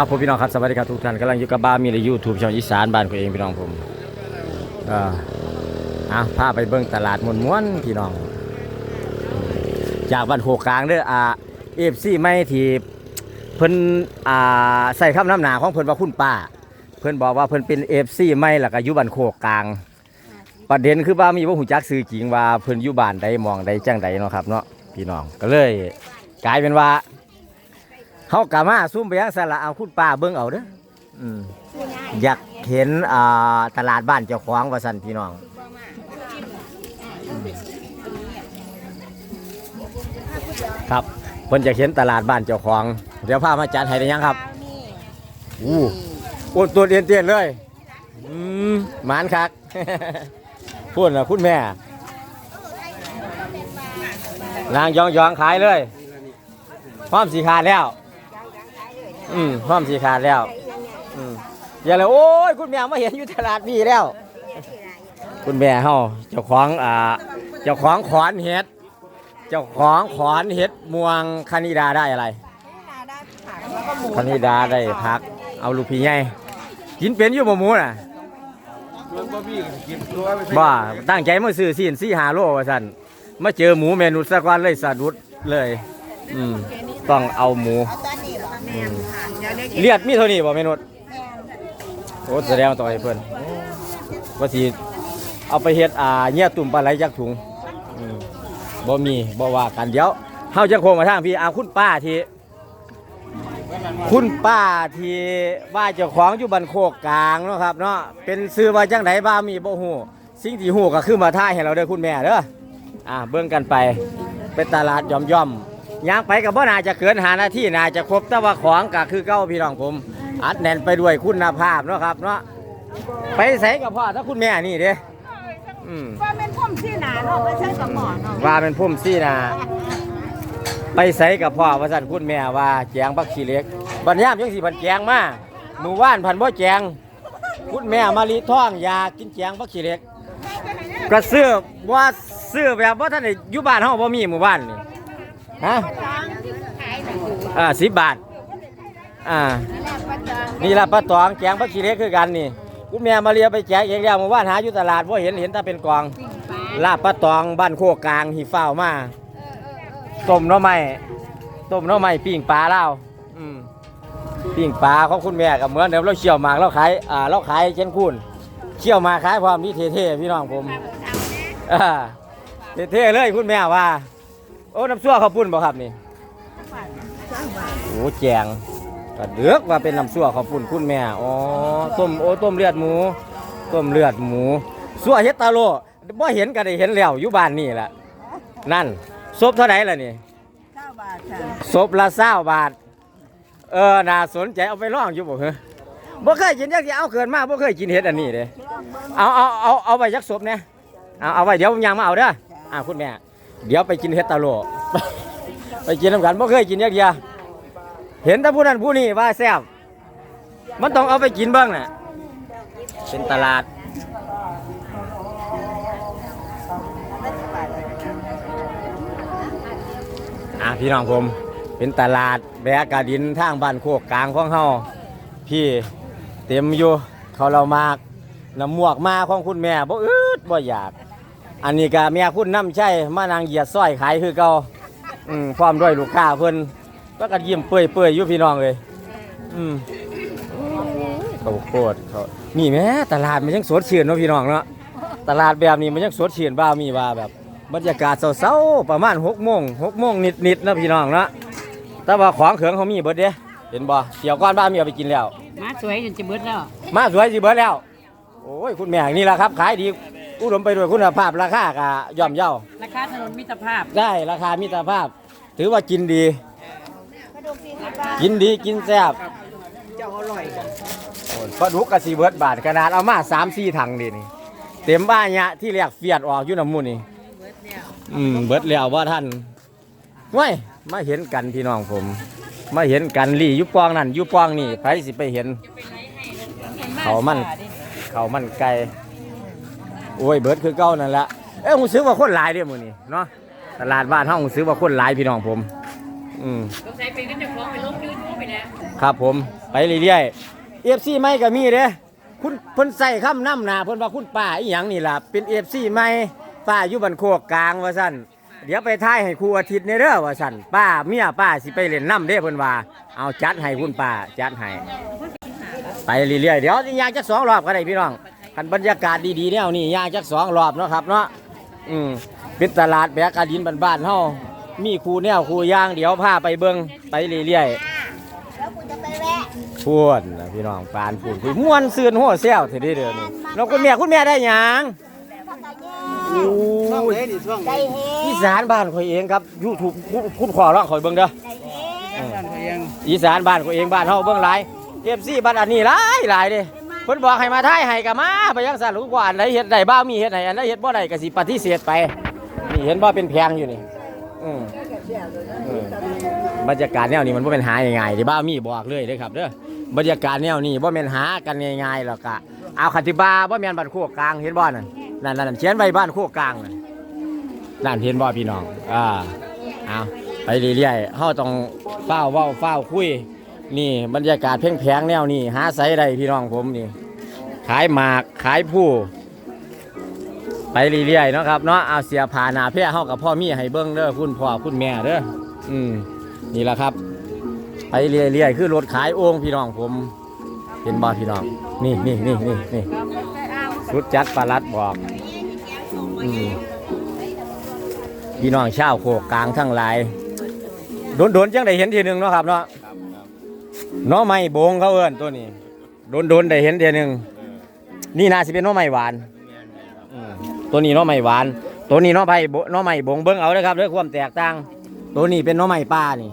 ครับผมพี่น้องครับสวัสดีครับทุกท่านกำลังอยู่กับบ้ามีในยูทูบช่องอีสานบ้านของเองพี่น้องผมก็อะพาไปเบิ่งตลาดมวนม้วนๆพี่น้อง จากบ้านโคกลางเด้ออ่าเอฟซีไม่ที่เพิ่นอ่าใส่คำน้ำหนาของเพิ่นว่าคุณป้า เพิ่นบอกว่าเพิ่นเป็นเอฟซีไม่แล้วก็อยู่บ้านโคกลาง ประเด็นคือบ้ามีว่าหูจักซื้อจริงว่าเพิ่นอยู่บ้านใดมองใดจังใดเนาะครับเนาะพี่น้องก็เลย กลายเป็นว่า เขากะมาซุ่มไปยังสละเอาคุณป้าเบิ่งเอาเด้ออืมอยากเห็นอ่าตลาดบ้านเจ้าของว่าซั่นพี่น้องครับเพิ่นจะเห็นตลาดบ้านเจ้าของ เดี๋ยวพามาจัดให้ได้ยังครับอู้อ้วนตัวเตียนเตียนเลยอืมหมานคักพูดนะคุณแม่นางยองยองขายเลยพร้อมสีขาดแล้ว อืมพร้อมสีขาดแล้ว อืมอย่าเลยโอ้ยคุณแม่มาเห็นอยู่ตลาดนี่แล้ว คุณแม่เฮาเจ้าของอ่าเจ้าของขอนเห็ด เจ้าของขอนเห็ดมวงคณิดาได้อะไรคณิดาได้พัก เอาลูกพี่ใหญ่กินเป็นอยู่บ่หมูน่ะบ้าตั้งใจมาซื้อสินสี่หาโลว่าสั่นมาเจอหมูเมนูสะกวันเลยสะดุดเลย อืมต้องเอาหมูอืม เลียดมีเท่านี้บ่เมนุษโอ้แสดงว่าต่อยเพิ่นว่าสิเอาไปเฮ็ดอ่าเงี้ยตุ่มปลาไหลจักถุงอืมบ่มีบ่ว่ากันเดี๋ยวเฮาจะโค้งมาทางพี่อาคุณป้าที่ คุณป้าที่ว่าเจ้าของอยู่บันโคกกลางเนาะครับเนาะเป็นซื้อว่าจังไดบ้ามีบ่ฮู้สิ่งที่ฮู้ก็คือมาท่ายให้เราเด้อคุณแม่เด้ออ่าเบิ่งกันไปเป็นตลาดย่อมย่อมๆ ย่างไปกับบ่น่าจะเกินหานาทีน่าจะครบแต่ว่าของก็คือเก้าพี่น้องผม อัดแน่นไปด้วยคุณภาพเนาะครับเนาะไปใส่กับพ่อถ้าคุณแม่นี่เด้อืมว่าเป็นพ่อมที่หนาเนาะไม่ใช่กับหมอเนาะว่าเป็นพุ่มซี่นาไปใส่กับพ่อว่าสั่นคุณแม่ว่าแจงบักขี้เหล็กบัญยามยังสิบันแจงมาหมู่บ้านพันบ่แจงคุณแม่มาลีท่องอยากกินแจงบักขี้เหล็กกระซื้อว่าซื้อแบบว่าท่านได้อยู่บ้านเฮาบ่มีหมู่บ้านนี่ ฮะอ่าสิบบาท อ่า นี่ละป้าตองแจงบักขี้เล็กคือกันนี่คุณแม่มาเลียไปแจกเองแล้วหมู่านหาอยู่ตลาดบ่าเห็นเห็นแต่เป็นกองลาบปลาตองบ้านโคกกลางหีฝ้าวมาต้มน้อไม้ต้มน้อไม้ปิ้งปลาเล่าปิ้งปลาของคุณแม่กับเหมือนเดิมเราเชี่ยวหมากเราขายอ่าเราขายเช่นคุณเชี่ยวมาขายความนี่เท่ๆพี่น้องผมอ่าเท่ๆเลยคุณแม่ว่า โอ้น้ำซั่วข้าวปุ้นบ่ครับนี่โอ้แจงกระเดือกว่าเป็นน้ำซั่วข้าวปุ้นคุณแม่อ๋อต้มโอ้ต้มเลือดหมูต้มเลือดหมูซั่วเฮ็ดตาโลบ่เห็นก็ได้เห็นแล้วอยู่บ้านนี่แหละนั่นซบเท่าไหร่ล่ะนี่เก้าบาทค่ะซบละเศร้าบาท เออน่าสนใจเอาไปลองอยู่บ่เหรอบ่เคยกินจักทีเอาเกินมาบ่เคยกินเห็ดอันนี้เด้เอาเอาเอาเอาไปจักซบเนี่ยเอาเอาไว้เดี๋ยวผมยังมาเอาเด้ออ่าคุณแม่ เดี๋ยวไปกินเห็ดตาโลไปกินน้ำกันบ่เคยกินจักทีเห็นแต่ผู้นั้นผู้นี้ว่าแซ่บมันต้องเอาไปกินบ้างน่ะเป็นตลาดอะพี่น้องผมเป็นตลาดแบกกาดินทางบ้านโคกกลางของเฮาพี่เต็มอยู่เขาเรามากน้ำหมวกมาของคุณแม่บ่อืดบ่อยาก อันนี้ก็แม่คุณน้ำใช่มานางเหยียดสร้อยขายคือเก่าอืมพร้อมด้วยลูกค้าเพิ่นก็กระยิ้มเปื่อยเปื่อยๆอยู่พี่น้องเลยอืมเขาโคตรเขานี่แม่ตลาดมันยังสดชื่นเนาะพี่น้องเนาะตลาดแบบนี้มันยังสดชื่นบ้ามีว่าแบบ บรรยากาศเศร้าๆประมาณหกโมงหกโมงนิดๆนะพี่น้องนะแต่ว่าของเขืองเขามีเบิดเด้เห็นบ่เกี่ยวก้อนบ้านมีเอาไปกินแล้วมาสวยจนจะเบิดแล้วมาสวยสิเบิดแล้ว โอ้ยคุณแม่นี่แหละครับขายดี อุดมไปด้วยคุณภาพราคากะย่อมเยาราคาถนนมิตรภาพได้ราคามิตรภาพ ถือว่ากินดี กินดีกินแซ่บเจ้าอร่อยโอ้ยปลาดุกกะสีเบิดบาทขนาดเอามาสามสี่ถังดินี่ เต็มบ้านเนี่ยที่เรียกเฟียดออกอยู่น้ำมูนี่อืมเบิดแล้วว่าท่านว้ยมาเห็นกันพี่น้องผม มาเห็นกันลี่อยุปองนั่นอยุปองนี่ไปสิไปเห็น เขามัน เขามันไก่ โอ้ยเบิดคือเก้านั่นแหละเอ้ยผมซื้อว่าคนหลายเด้อมื้อนี้เนาะตลาดบ้านเฮาผมซื้อว่าคนหลายพี่น้องผม อืมต้องใช้เป็นกันจะคล้องไปลบยูทูบไปครับผมไปเรื่อยๆเอฟซีไม่ก็มีเด้คุณเพิ่นใส่คำน้ำหนาเพิ่นว่าคุณป้าอีหยังนี่ล่ะเป็นเอฟซีไม่ป้าอยู่บันโคกกลางว่าซั่นเดี๋ยวไปท้ายให้ครูอาทิตย์ในเด้อว่าซั่นป้าเมียป้าสิไปเล่นน้ำเด้เพิ่นว่าเอาจัดให้คุณป้าจัดให้ไปเรื่อยๆเดี๋ยวย่างจักสองรอบก็ได้พี่น้อง กันบรรยากาศดีๆแนวนี้ย่างจักสองรอบเนาะครับเนาะอืมเป็นตลาดแบกอาดินบ้านๆเฮามีครูแนวครูย่างเดี๋ยวพาไปเบิ่งไปเรื่อยๆแล้วกูจะไปแวะพูดนะพี่น้องปานพูดคุยม่วนซื่นหัวเซี่ยวทีนี้เดือนนี้เราคุณแม่คุณแม่ได้หยังพักกันแย่อู้ยใจเฮอีสานบ้านข่อยเองครับยูทูบคุณขอร้องข่อยเบิ่งเด้อ ใจเฮอีสานบ้านข่อยเองบ้านเฮาเบิ่งหลายเอฟซีบ้านอันนี้หลายหลายเด้ เพิ่นบอกให้มาทายให้ก็มาไปยังสั่นลูกว่าอันใดเฮ็ดได้บ้ามีเฮ็ดให้อันใดเฮ็ดบ่ได้ก็สิปฏิเสธไป นี่เห็นบ่เป็นแพงอยู่นี่อืมเออบรรยากาศแนวนี้มันบ่เป็นหาง่ายๆเด้บ้ามีบอกเลยเด้อครับเด้อบรรยากาศแนวนี้บ่แม่นหากันง่ายๆหรอกกะเอาคติบ้าบ่แม่นบ้านโคกกลางเห็นบ่นั่นนั่นนั่นเขียนไว้บ้านโคกกลางนั่นนั่นเห็นบ่พี่น้องอ่าเอาไปเรื่อยๆเฮาต้องเฝ้าเว้าเฝ้าคุย นี่บรรยากาศเพ่งแพงแนวนี้หาไสได้พี่น้องผมนี่ ขายหมากขายผู้ ไปเรื่อยๆเนาะครับเนาะเอาเสียผ่านาเพียเฮากับพ่อมีให้เบิ่งเด้อคุณพ่อคุณแม่เด้ออืมนี่แหละครับ ไปเรื่อยๆคือรถขายโอ่งพี่น้องผม เห็นบ่พี่น้อง นี่นี่นี่นี่นี่รุดจัดปลาลัดบอกอืมพี่น้องชาวโคกกลางทั้งหลายโดนๆจังได้เห็นทีหนึงเนาะครับเนาะ หน้อไม้บงเขาเอิ้นตัวนี้ โดนๆได้เห็นทีหนึงนี่น่าสิเป็นหน้อไม้หวานอืมตัวนี้หน้อไม้หวาน ตัวนี้หน้อไม้บหน้อไม้บงเบิ่งเอาเด้อครับเด้อความแตกต่าง ตัวนี้เป็นหน้อไม้ป่านี่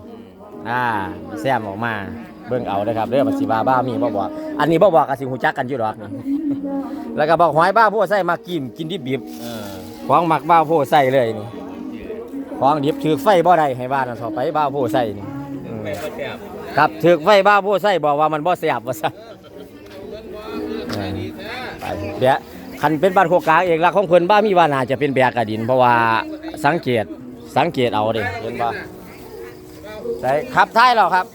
อ่าแซมออกมาเบิ่งเอาเด้อครับเด้อมันสิว่าบ้ามีบ่บอกอันนี้บ่บอกก็สิฮู้จักกันอยู่ดอกนี่ แล้วก็บอกหอยบ้าโพใส่มากินกินดิบๆของหมักบ้าโพใส่เลยนี่ของดิบถือไฟบ่ได้ให้บ้านเอาต่อไปบ้าโพใส่นี่อืม ครับถือไฟบ้าโพใส่บอกว่ามันบ่แซ่บว่าซะอ่าไปเดี๋ยวคันเป็นบ้านโคกกลางเอกลักษณ์ของเพิ่นบ้ามีว่าน่าจะเป็นแบกกระดิน เพราะว่าสังเกตสังเกตเอาด้เห็นบ่ใช่ครับท้ายแล้วครับ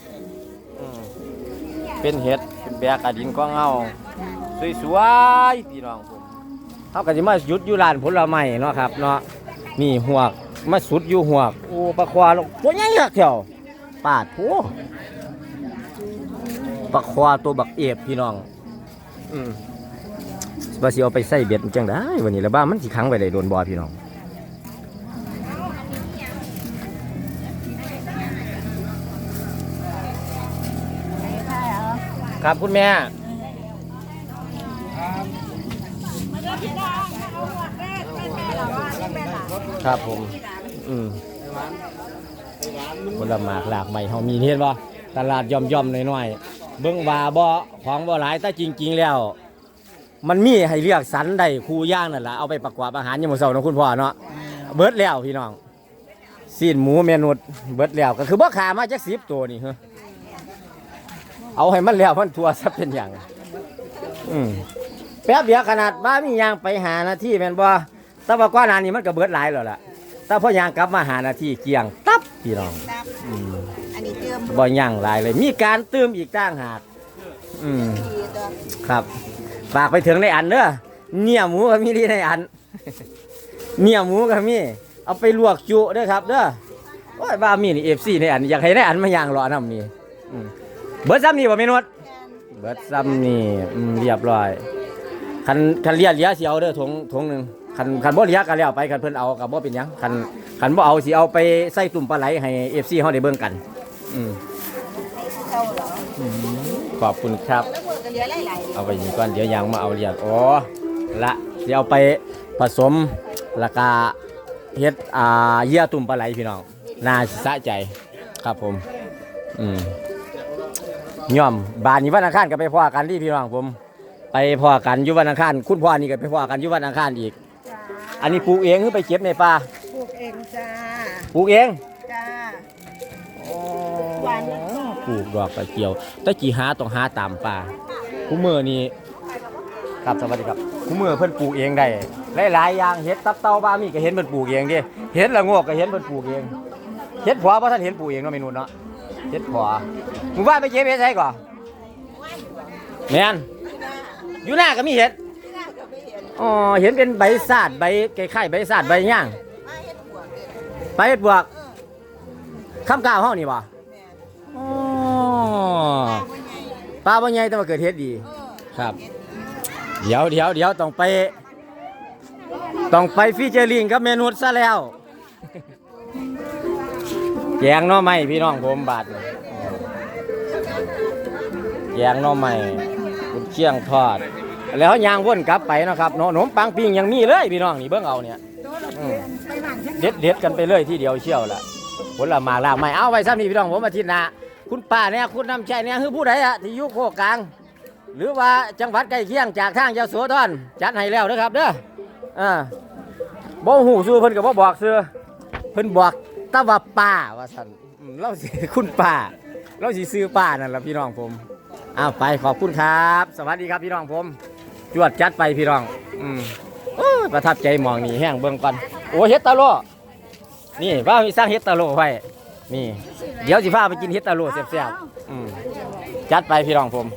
เป็นเห็ดเป็นแบกกระดินก้องเงาสวยๆพี่น้องผมเขาก็จะมาหยุดอยู่ร้านผลไม้เนาะครับเนาะนี่หัวมาสุดอยู่หัวโอ้ปลาควาลงตัวใหญ่ยักษ์เถียวปาดโอ้ ปลาควาตัวบักเอฟพี่น้องอืมว่าสิเอาไปใส่เบ็ดมันจังได้วันนี้แล้วบ้ามันสิขังไว้ได้โดนบ่พี่น้องครับคุณแม่ครับผม อืมผลหมากหลากใหม่เฮามีเห็นบ่ตลาดย่อมย่อมๆน้อยๆ เบิ่งว่าบ่ของบ่หลายแต่จริง ๆ แล้ว มันมีให้เลือกสรรได้คู่ย่างนั่นล่ะเอาไปประกอบอาหารยามมื้อเช้าเนาะคุณพ่อเนาะเบิดแล้วพี่น้องซีนหมูเมนุดเบิดแล้วก็คือบ่ขามาจัก10ตัวนี่เฮ้อเอาให้มันแล้วมันทัวซะเป็นอย่างอืมแป๊บเดียวขนาดบ้ามียางไปหานาทีแม่นบ่แต่ว่าก่อนหน้านี้มันก็เบิดหลายแล้วล่ะแต่พอยางกลับมาหานาทีเกี่ยงตับพี่น้องครับอืมอันนี้เติม บ่ย่างหลายเลย มีการเติมอีกต่างหากอืมดีตัวครับฝากไปถึงในอันเด้อเนี่ยหมูก็มีที่ในอัน เนี่ยหมูก็มี เอาไปลวกจุเด้อครับเด้อโอ้ยบ้ามีนี่ FC ในอันอยากให้ในอันมาย่างรอน้ำนี่อืมเบิร์ดซ้ำนี่บ่แม่นวดเบิร์ดซ้ำนี่อืมเรียบร้อยคันคันเลียเลียสิเอาเด้อถงถงหนึ่งคันคันบ่เลียก็แล้วไปคันเพิ่นเอาก็บ่เป็นหยังคันคันบ่เอาสิเอาไปใส่ตุ่มปลาไหลให้ FC เฮาได้เบิ่งกัน อืมเข้าเหรอขอบคุณครับ แล้วมือก็เหลือหลายๆเอาไปนี่ก่อนเดี๋ยวยังมาเอาเหลียดอ๋อละเดี๋ยวเอาไปผสมแล้วก็เฮ็ดอ่าเยื่อตุ่มปลาไหลพี่น้องน่าสะใจครับผม อืมย่อมบานนี้วันอังคารก็ไปพ่อกันที่พี่น้องผม ไปพ่อกันอยู่วันอังคารคุณพ่อนี่ก็ไปพ่อกันอยู่วันอังคารอีกจ้าอันนี้ปลูกเองหรือไปเก็บในป่าปลูกเองจ้าปลูกเอง ลูกดอกกระเจียว แต่กี่หาต้องหาตามป่าคู่มือนี่ครับสวัสดีครับคู่มือเพิ่นปลูกเองได้หลายๆอย่างเห็ดตับเต้าบ้ามีก็เห็นเพิ่นปลูกเองดิเห็ดละโงกก็เห็นเพิ่นปลูกเองเห็ดผัวบ่ท่านเห็นปลูกเองเนาะเมนูเนาะเฮ็ดพอหมู่บ้านไปเก็บเฮ็ดไสก่อนแมนอยู่หน้าก็มีเฮ็ดอ๋อเห็นเป็นใบสาดใบคล้ายๆใบสาดใบย่างไปเฮ็ดบวกคำกล่าวเฮานี่บ่อ๋อ ปลาบ่ใหญ่แต่ว่าเกิดเฮ็ดดี ครับ เดี๋ยวเดี๋ยวเดี๋ยวต้องไปต้องไปฟีเจอริงกับเมนูซะแล้วแกงหน่อไม้พี่น้องผมบาดนี่แกงหน่อไม้กุนเชียงทอด แล้วยางวนกลับไปเนาะครับเนาะขนมปังปิ้งยังมีเลยพี่น้องนี่เบิ่งเอาเนี่ยอืมเด็ดเด็ดกันไปเลยที่เดียวเชี่ยวล่ะผลละหมากลากไม้เอาไว้ซ้ำนี่พี่น้องผมอาทิตย์หน้า คุณป้าเนี่ยคุณน้ำใจเนี่ยคือผู้ใดอะที่อยู่โคกลาง หรือว่าจังหวัดใกล้เคียงจากทางยโสธรจัดให้แล้วนะครับเด้ออ่าบ่หูซื้อเพิ่นก็บ่บอกซื้อเพิ่นบอกตะว่าป้าว่าซั่นอืมเราสิ คุณป้า เราสิซื้อป้านั่นล่ะพี่น้องผมอ้าวไปขอบคุณครับ สวัสดีครับพี่น้องผม จวดจัดไปพี่น้อง อืมโอ้ยประทับใจหมองนี่แห้งเบิ่งก่อนโอ้เฮ็ดตาโลนี่ว่ามีสร้างเฮ็ดตาโลไว้ นี่ เดี๋ยวสิพาไปกินเฮ็ดตาโลแซ่บๆอืมจัดไปพี่น้องผม